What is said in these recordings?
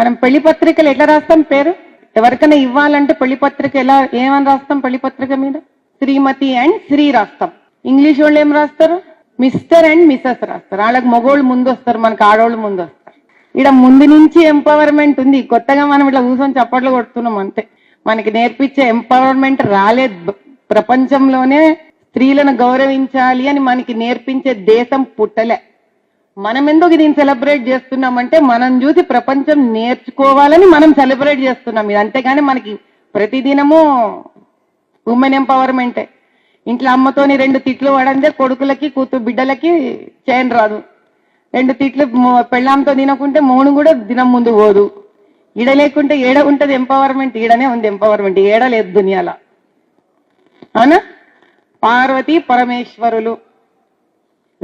మనం పెళ్ళి పత్రికలు ఎట్లా రాస్తాం పేరు? ఎవరికైనా ఇవ్వాలంటే పెళ్ళి పత్రిక ఎలా ఏమని రాస్తాం పెళ్ళి పత్రిక మీద? శ్రీమతి అండ్ శ్రీ రాస్తాం. ఇంగ్లీష్ వాళ్ళు ఏం రాస్తారు? మిస్టర్ అండ్ మిస్సెస్ రాస్తారు. వాళ్ళకి మగోళ్ళు ముందు వస్తారు మనకి ఆడోళ్ళు ముందు వస్తారు ఇక్కడ ముందు నుంచి ఎంపవర్మెంట్ ఉంది. కొత్తగా మనం ఇట్లా కూర్చొని చప్పట్లు కొడుతున్నాం అంతే. మనకి నేర్పించే ఎంపవర్మెంట్ రాలేదు. ప్రపంచంలోనే స్త్రీలను గౌరవించాలి అని మనకి నేర్పించే దేశం పుట్టలే. మనం ఎందుకు దీన్ని సెలబ్రేట్ చేస్తున్నామంటే మనం చూసి ప్రపంచం నేర్చుకోవాలని మనం సెలబ్రేట్ చేస్తున్నాం. ఇది అంతేగాని మనకి ప్రతిదినము ఉమెన్ ఎంపవర్మెంటే. ఇంట్లో అమ్మతోని రెండు తిట్లు పడందే కొడుకులకి కూతురు బిడ్డలకి చేయను రాదు. రెండు తిట్లు పెళ్ళాంతో తినకుంటే మౌను కూడా దినం ముందు పోదు. ఈడ లేకుంటే ఏడ ఉంటది ఎంపవర్మెంట్ ఈడనే ఉంది ఎంపవర్మెంట్. ఏడ లేదు దునియాల. అవునా? పార్వతీ పరమేశ్వరులు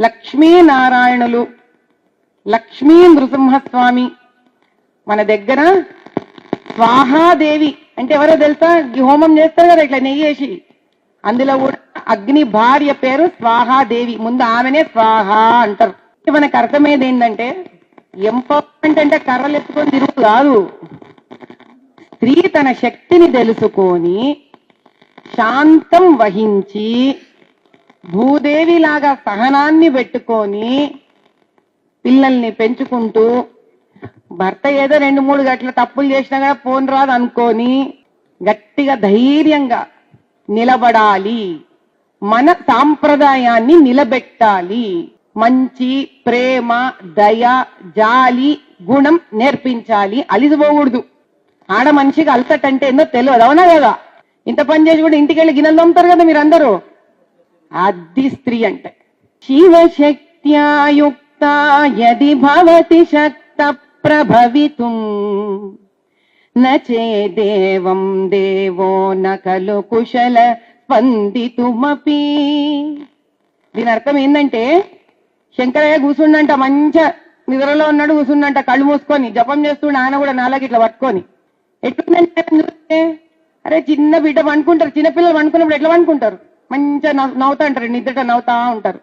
లక్ష్మీనారాయణులు. లక్ష్మీ నృసింహస్వామి మన దగ్గర స్వాహాదేవి అంటే ఎవరో తెలుసా? ఈ హోమం చేస్తారు కదా ఇట్లా నెయ్యి వేసి. అందులో కూడా అగ్ని భార్య పేరు స్వాహాదేవి. ముందు ఆమెనే స్వాహ అంటారు. మనకు అర్థమయ్యేది ఏంటంటే ఎంపవర్మెంట్ అంటే కర్రలు ఎత్తుకొని తిరుగు కాదు. స్త్రీ తన శక్తిని తెలుసుకొని శాంతం వహించి భూదేవిలాగా సహనాన్ని పెట్టుకొని పిల్లల్ని పెంచుకుంటూ భర్త ఏదో రెండు మూడు గట్ల తప్పులు చేసినా కూడా ఫోన్ రాదు అనుకొని గట్టిగా ధైర్యంగా నిలబడాలి. మన సాంప్రదాయాన్ని నిలబెట్టాలి. మంచి ప్రేమ దయ జాలి గుణం నేర్పించాలి. అలిసిపోకూడదు ఆడ మనిషికి అలసట అంటే ఏందో తెలియదు. అవునా కదా? ఇంత పని చేసి కూడా ఇంటికి వెళ్ళి గిన్నెలు తోముతారు కదా మీరందరూ? అది స్త్రీ అంటే. శివశక్త్యాయుక్త యది భవతి శక్త ప్రభవితుం నేదేవం దేవో న ఖలు కుశల స్పందితుమపి దీని అర్థం ఏంటంటే శంకరయ్య కూర్చుండంట మంచిగా నిద్రలో ఉన్నాడు కూర్చుండంట కళ్ళు మూసుకొని జపం చేస్తుండే ఆయన కూడా నాలాగ ఇట్లా పట్టుకొని. ఎట్లుందంటే చూస్తే అరే చిన్న బిడ్డ పండుకుంటారు చిన్నపిల్లలు వండుకున్నప్పుడు ఎట్లా వండుకుంటారు మంచిగా నవ్వుతా ఉంటారు నిద్రట నవ్వుతా ఉంటారు.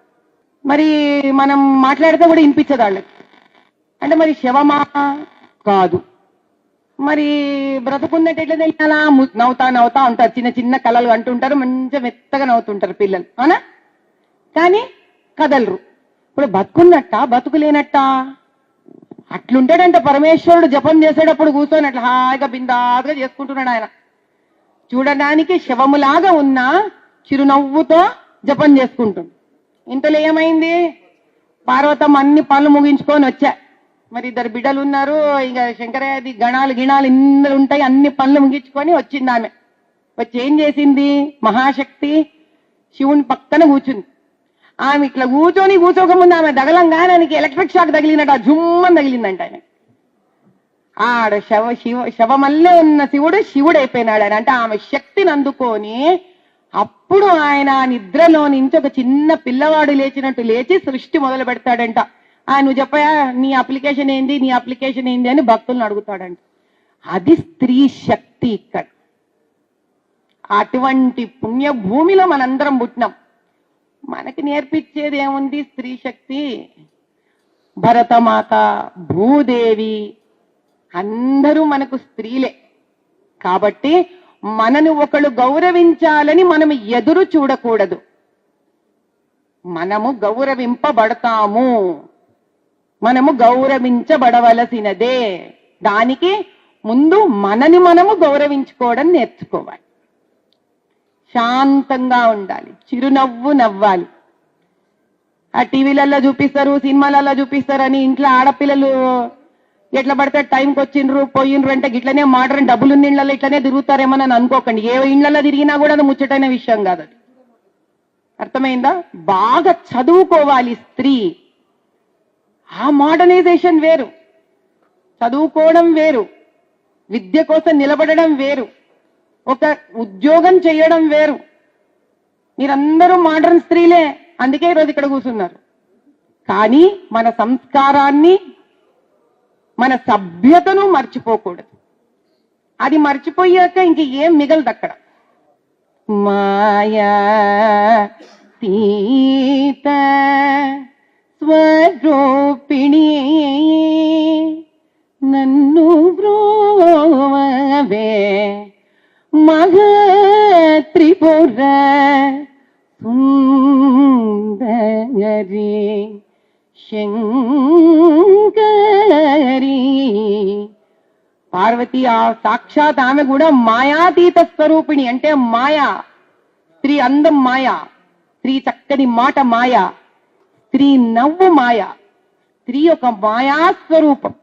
మరి మనం మాట్లాడితే కూడా వినిపించదు వాళ్ళకి. అంటే మరి శవమా? కాదు. మరి బ్రతుకున్నట్టు ఎట్లా తెలియాలా? నవ్వుతా నవ్వుతా ఉంటారు. చిన్న చిన్న కళలు అంటుంటారు. మంచిగా మెత్తగా నవ్వుతుంటారు పిల్లలు. అవునా? కానీ కదలరు. ఇప్పుడు బతుకున్నట్ట? బతుకులేనట్ట? అట్లుంటాడంట పరమేశ్వరుడు జపం చేసేటప్పుడు కూర్చొని అట్లా హాయిగా బిందాగా చేసుకుంటున్నాడు ఆయన. చూడడానికి శవములాగా ఉన్న చిరునవ్వుతో జపం చేసుకుంటుంది ఇంతలో ఏమైంది? పార్వతమ్మ అన్ని పనులు ముగించుకొని వచ్చా. మరి ఇద్దరు బిడ్డలు ఉన్నారు ఇక శంకరాది గణాలు గిణాలు ఇందులో ఉంటాయి అన్ని పనులు ముగించుకొని వచ్చింది ఆమె. వచ్చి ఏం చేసింది? మహాశక్తి శివుని పక్కన కూర్చుంది. ఆమె ఇట్లా కూర్చొని కూర్చోకముందు ఆమె దగలంగానే ఆయనకి ఎలక్ట్రిక్ షాక్ తగిలినట్టు ఆ జుమ్మని తగిలిందంట ఆయన ఆడ శవ శివ శవమల్లే ఉన్న శివుడు శివుడు అయిపోయినాడు ఆయన అంటే ఆమె శక్తిని అందుకొని అప్పుడు ఆయన నిద్రలో నుంచి ఒక చిన్న పిల్లవాడు లేచినట్టు లేచి సృష్టి మొదలు పెడతాడంట. ఆ నువ్వు చెప్పయా నీ అప్లికేషన్ ఏంది నీ అప్లికేషన్ ఏంది అని భక్తులను అడుగుతాడంట. అది స్త్రీ శక్తి ఇక్కడ. అటువంటి పుణ్య భూమిలో మనందరం పుట్టినాం. మనకి నేర్పించేది ఏముంది? స్త్రీ శక్తి. భరతమాత భూదేవి అందరూ మనకు స్త్రీలే. కాబట్టి మనను ఒకళ్ళు గౌరవించాలని మనం ఎదురు చూడకూడదు. మనము గౌరవింపబడతాము. మనము గౌరవించబడవలసినదే. దానికి ముందు మనని మనము గౌరవించుకోవడం నేర్చుకోవాలి. శాంతంగా ఉండాలి. చిరునవ్వు నవ్వాలి. ఆ టీవీలలో చూపిస్తారు సినిమాలలో చూపిస్తారు అని ఇంట్లో ఆడపిల్లలు ఎట్లా పడితే టైంకి వచ్చిండ్రు పోయిండ్రు అంటే ఇట్లనే మోడర్న్ డబ్బులు ఉన్న ఇళ్ళలో ఇట్లనే తిరుగుతారేమో అని అనుకోకండి. ఏ ఇళ్ళలో తిరిగినా కూడా అది ముచ్చటైన విషయం కాదు అది. అర్థమైందా? బాగా చదువుకోవాలి స్త్రీ. ఆ మోడర్నైజేషన్ వేరు. చదువుకోవడం వేరు. విద్య కోసం నిలబడడం వేరు. ఒక ఉద్యోగం చేయడం వేరు. మీరందరూ మోడర్న్ స్త్రీలే. అందుకే ఈరోజు ఇక్కడ కూర్చున్నారు. కానీ మన సంస్కారాన్ని మన సభ్యతను మర్చిపోకూడదు అది మర్చిపోయాక ఇంక ఏం మిగలదు అక్కడ మాయా తీత స్వరూపిణి నన్ను బ్రోవే మగ త్రిపుర సుందరి పార్వతి ఆ సాక్షాత్ ఆమె కూడా మాయాతీత స్వరూపిణి అంటే మాయా స్త్రీ అందం మాయా స్త్రీ చక్కని మాట మాయా స్త్రీ నవ్వు మాయా స్త్రీ ఒక మాయా స్వరూపం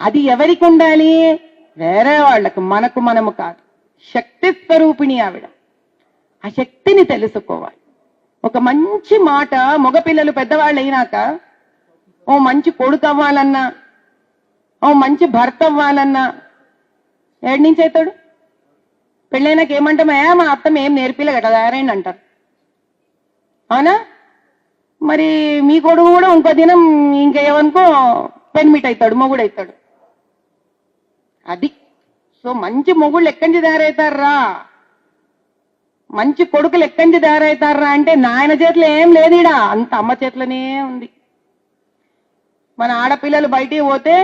అది ఎవరికి ఉండాలి? వేరే వాళ్ళకు మనకు మనము కాదు. శక్తి స్వరూపిణి ఆవిడ. ఆ శక్తిని తెలుసుకోవాలి. ఒక మంచి మాట మగపిల్లలు పెద్దవాళ్ళు అయినాక ఓ మంచి కొడుకు అవ్వాలన్నా ఓ మంచి భర్త అవ్వాలన్నా ఏడు నుంచి అవుతాడు పెళ్ళైనాక ఏమంటామా మా అత్తమ్మ ఏం నేర్పిలే కదా తయారైంది అంటారు. అవునా? మరి మీ కొడుకు కూడా ఇంకో దినం ఇంకేమనుకో పెన్మిట్ అవుతాడు మొగుడు అవుతాడు అది. సో మంచి మొగుళ్ళు ఎక్కడి నుంచి తయారవుతారా మంచి కొడుకులు ఎక్కడి నుంచి తయారవుతారా అంటే నాయన చేతిలో ఏం లేదుడా. అంత అమ్మ చేతిలోనే ఉంది. మన ఆడపిల్లలు బయటికి పోతే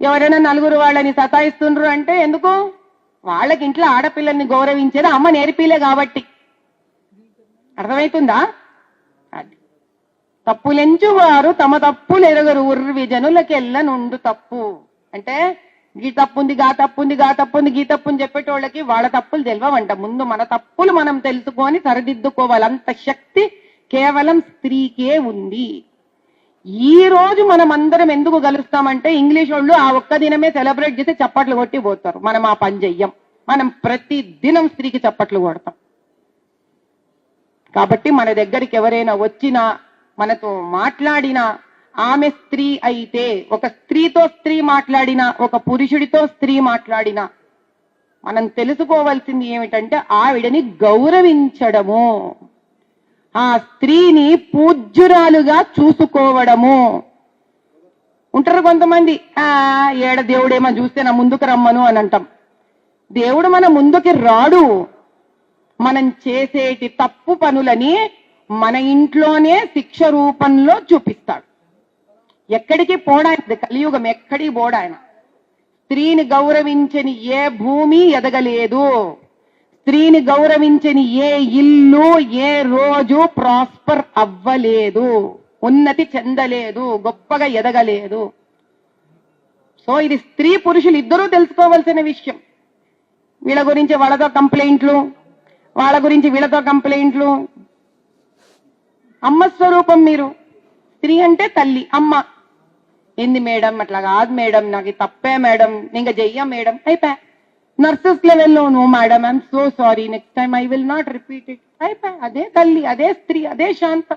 ఎవరైనా నలుగురు వాళ్ళని సతాయిస్తుండ్రు అంటే ఎందుకు? వాళ్ళకి ఇంట్లో ఆడపిల్లల్ని గౌరవించేది అమ్మ నేర్పిలే కాబట్టి. అర్థమవుతుందా తప్పులెంచు వారు తమ తప్పులు ఎరగరు. ఉర్రి జనులకెల్ల నుండు తప్పు. అంటే గీ తప్పుంది గా తప్పుంది గా తప్పుంది గీ తప్పుని చెప్పేటోళ్ళకి వాళ్ళ తప్పులు తెలియవంట ముందు మన తప్పులు మనం తెలుసుకొని సరిదిద్దుకోవాలి అంత శక్తి కేవలం స్త్రీకే ఉంది. ఈ రోజు మనం అందరం ఎందుకు కలుస్తామంటే ఇంగ్లీష్ వాళ్ళు ఆ ఒక్క దినమే సెలబ్రేట్ చేసి చప్పట్లు కొట్టి పోతారు. మనం ఆ పని చెయ్యం. మనం ప్రతి దినం స్త్రీకి చప్పట్లు కొడతాం. కాబట్టి మన దగ్గరికి ఎవరైనా వచ్చినా మనతో మాట్లాడినా ఆమె స్త్రీ అయితే ఒక స్త్రీతో స్త్రీ మాట్లాడినా ఒక పురుషుడితో స్త్రీ మాట్లాడినా మనం తెలుసుకోవాల్సింది ఏమిటంటే ఆవిడని గౌరవించడము. ఆ స్త్రీని పూజ్యురాలుగా చూసుకోవడము. ఉంటారు కొంతమంది. ఆ ఏడ దేవుడేమో చూస్తే నా ముందుకు రమ్మను అని అంటాం. దేవుడు మన ముందుకి రాడు. మనం చేసేటి తప్పు పనులని మన ఇంట్లోనే శిక్ష రూపంలో చూపిస్తాడు. ఎక్కడికి పోడాయన కలియుగం ఎక్కడికి పోడాయన స్త్రీని గౌరవించని ఏ భూమి ఎదగలేదు. స్త్రీని గౌరవించని ఏ ఇల్లు ఏ రోజు ప్రాస్పర్ అవ్వలేదు. ఉన్నతి చెందలేదు గొప్పగా ఎదగలేదు. సో ఇది స్త్రీ పురుషులు ఇద్దరూ తెలుసుకోవాల్సిన విషయం. వీళ్ళ గురించి వాళ్ళతో కంప్లైంట్లు వాళ్ళ గురించి వీళ్ళతో కంప్లైంట్లు. అమ్మ స్వరూపం మీరు. స్త్రీ అంటే తల్లి అమ్మ. ఏంది మేడం? అట్లా కాదు మేడం నాకు తప్పే మేడం. ఇంకా చెయ్యం మేడం? అయిపోయా. Nurses లెవెల్లోను madam I'm so sorry next time I will not repeat it అయిపోయి అదే తల్లి అదే స్త్రీ అదే శాంత.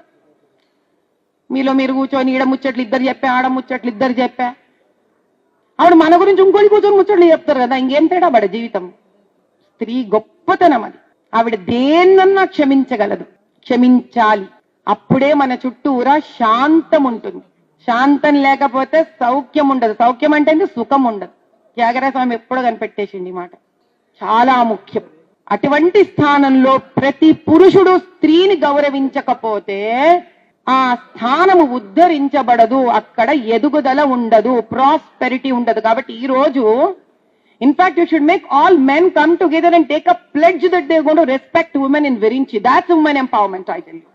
మీలో మీరు కూర్చొని ఈడ ముచ్చట్లు ఇద్దరు చెప్పా ఆడ ముచ్చట్లు ఇద్దరు చెప్పా. ఆవిడ మన గురించి ఇంకోటి కూర్చొని ముచ్చట్లు చెప్తారు కదా ఇంకేం తేడా పడ జీవితం? స్త్రీ గొప్పతనం అది. ఆవిడ దేన్నన్నా క్షమించగలదు. క్షమించాలి. అప్పుడే మన చుట్టూరా శాంతం ఉంటుంది. శాంతం లేకపోతే సౌఖ్యం ఉండదు. సౌఖ్యం అంటే సుఖం ఉండదు. త్యాగరాయ స్వామి ఎప్పుడో కనిపెట్టేసింది మాట. చాలా ముఖ్యం. అటువంటి స్థానంలో ప్రతి పురుషుడు స్త్రీని గౌరవించకపోతే ఆ స్థానము ఉద్ధరించబడదు అక్కడ ఎదుగుదల ఉండదు ప్రాస్పెరిటీ ఉండదు. కాబట్టి ఈ రోజు in fact you should make all men come together and take a pledge that they gonna respect women in Virinchi that's women empowerment I tell you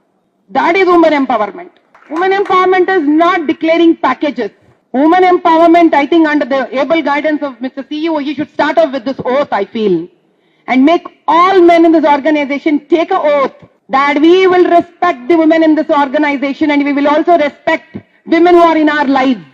That is women empowerment. Women empowerment is not declaring packages. Women empowerment, I think under the able guidance of Mr. CEO, he should start off with this oath, I feel. And make all men in this organization take a oath that we will respect the women in this organization and we will also respect women who are in our lives.